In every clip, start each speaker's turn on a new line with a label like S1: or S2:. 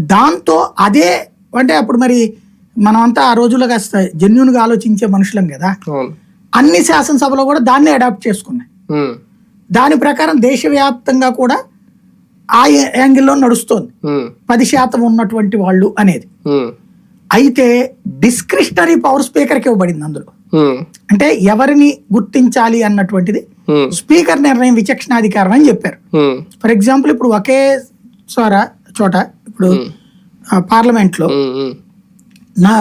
S1: దాంతో అదే అంటే అప్పుడు మరి మనమంతా ఆ రోజుల్లో కాస్త జెన్యున్గా ఆలోచించే మనుషులం కదా. అన్ని శాసనసభలో కూడా దాన్నే అడాప్ట్ చేసుకున్నాయి. దాని ప్రకారం దేశవ్యాప్తంగా కూడా ఆ యాంగిల్లో నడుస్తోంది. పది శాతం ఉన్నటువంటి వాళ్ళు అనేది. అయితే డిస్క్రిషనరీ పవర్ స్పీకర్కి ఇవ్వబడింది అందులో. అంటే ఎవరిని గుర్తించాలి అన్నటువంటిది స్పీకర్ నిర్ణయం విచక్షణాధికారం అని చెప్పారు. ఫర్ ఎగ్జాంపుల్ ఇప్పుడు ఒకే చోర చోట ఇప్పుడు పార్లమెంట్లో నా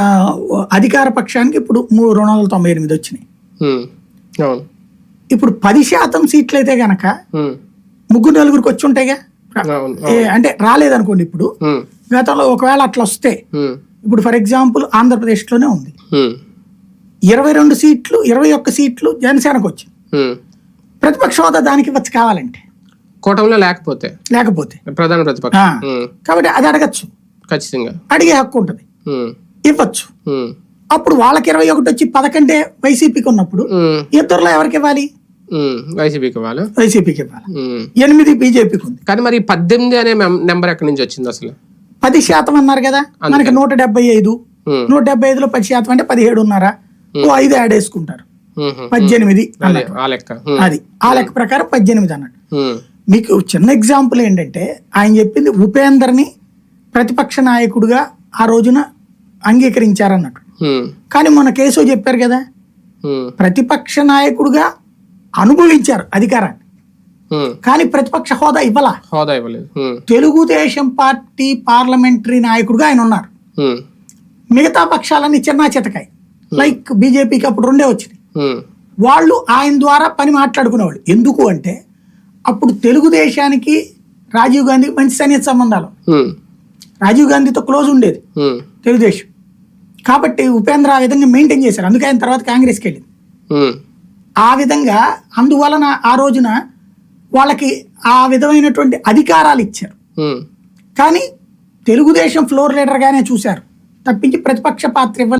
S1: అధికార పక్షానికి ఇప్పుడు మూడు రెండు వందల తొంభై ఎనిమిది వచ్చినాయి. ఇప్పుడు పది శాతం సీట్లు అయితే గనక ముగ్గురు నలుగురికి వచ్చి ఉంటాయిగా? అంటే రాలేదనుకోండి ఇప్పుడు. గతంలో ఒకవేళ అట్లా వస్తే ఇప్పుడు ఫర్ ఎగ్జాంపుల్ ఆంధ్రప్రదేశ్లోనే ఉంది.
S2: ఉమ్,
S1: ఇరవై రెండు సీట్లు ఇరవై ఒక్క సీట్లు జనసేనకు వచ్చింది. ప్రతిపక్ష హోదా దానికి వచ్చి కావాలంటే.
S2: కూటమిలో లేకపోతే?
S1: లేకపోతే.
S2: ప్రధాన ప్రతిపక్షం.
S1: కాబట్టి అది అడగచ్చు.
S2: ఖచ్చితంగా.
S1: అడిగే హక్కు ఉంటుంది. ఇవ్వచ్చు. అప్పుడు వాళ్ళకి ఇరవై ఒకటి వచ్చి పదకంటే వైసీపీకి ఉన్నప్పుడు ఇద్దరులో ఎవరికి ఇవ్వాలి?
S2: వైసీపీకి వాళ్ళు
S1: వైసీపీకి ఇవ్వాలి. ఎనిమిది బీజేపీకి ఉంది.
S2: కానీ మరి పద్దెనిమిది అనే నెంబర్ ఎక్కడి నుంచి వచ్చింది అసలు?
S1: పది శాతం అన్నారు కదా? మనకి నూట డెబ్బై ఐదు. నూట డెబ్బై ఐదులో పది శాతం అంటే పదిహేడు ఉన్నారా? ఓ ఐదు యాడ్ వేసుకుంటారు. పద్దెనిమిది
S2: అదే ఆ లెక్క. ఉమ్,
S1: అది. ఆ లెక్క ప్రకారం పద్దెనిమిది అన్నట్టు. మీకు చిన్న ఎగ్జాంపుల్ ఏంటంటే ఆయన చెప్పింది ఉపేందర్ని ప్రతిపక్ష నాయకుడిగా ఆ రోజున అంగీకరించారన్నట్టు. కానీ మొన్న కేసు చెప్పారు కదా ప్రతిపక్ష నాయకుడిగా అనుభవించారు అధికారాన్ని. కానీ ప్రతిపక్ష హోదా ఇవ్వాల.
S2: హోదా ఇవ్వలేదు.
S1: తెలుగుదేశం పార్టీ పార్లమెంటరీ నాయకుడిగా ఆయన ఉన్నారు. మిగతా పక్షాలన్నీ చిన్నా చితకాయి. లైక్ బీజేపీకి అప్పుడు రెండే వచ్చినాయి. వాళ్ళు ఆయన ద్వారా పని మాట్లాడుకునేవాళ్ళు. ఎందుకు అంటే అప్పుడు తెలుగుదేశానికి రాజీవ్ గాంధీకి మంచి సన్నిహిత సంబంధాలు. రాజీవ్ గాంధీతో క్లోజ్ ఉండేది. తెలుగుదేశం కాబట్టి ఉపేంద్ర ఆ విధంగా మెయింటైన్ చేశారు. అందుకే ఆయన తర్వాత కాంగ్రెస్కి వెళ్ళింది. ఆ విధంగా అందువలన ఆ రోజున వాళ్ళకి ఆ విధమైనటువంటి అధికారాలు ఇచ్చారు. కానీ తెలుగుదేశం ఫ్లోర్ లీడర్గానే చూశారు. తప్పించి ప్రతిపక్ష పాత్ర ఇవ్వ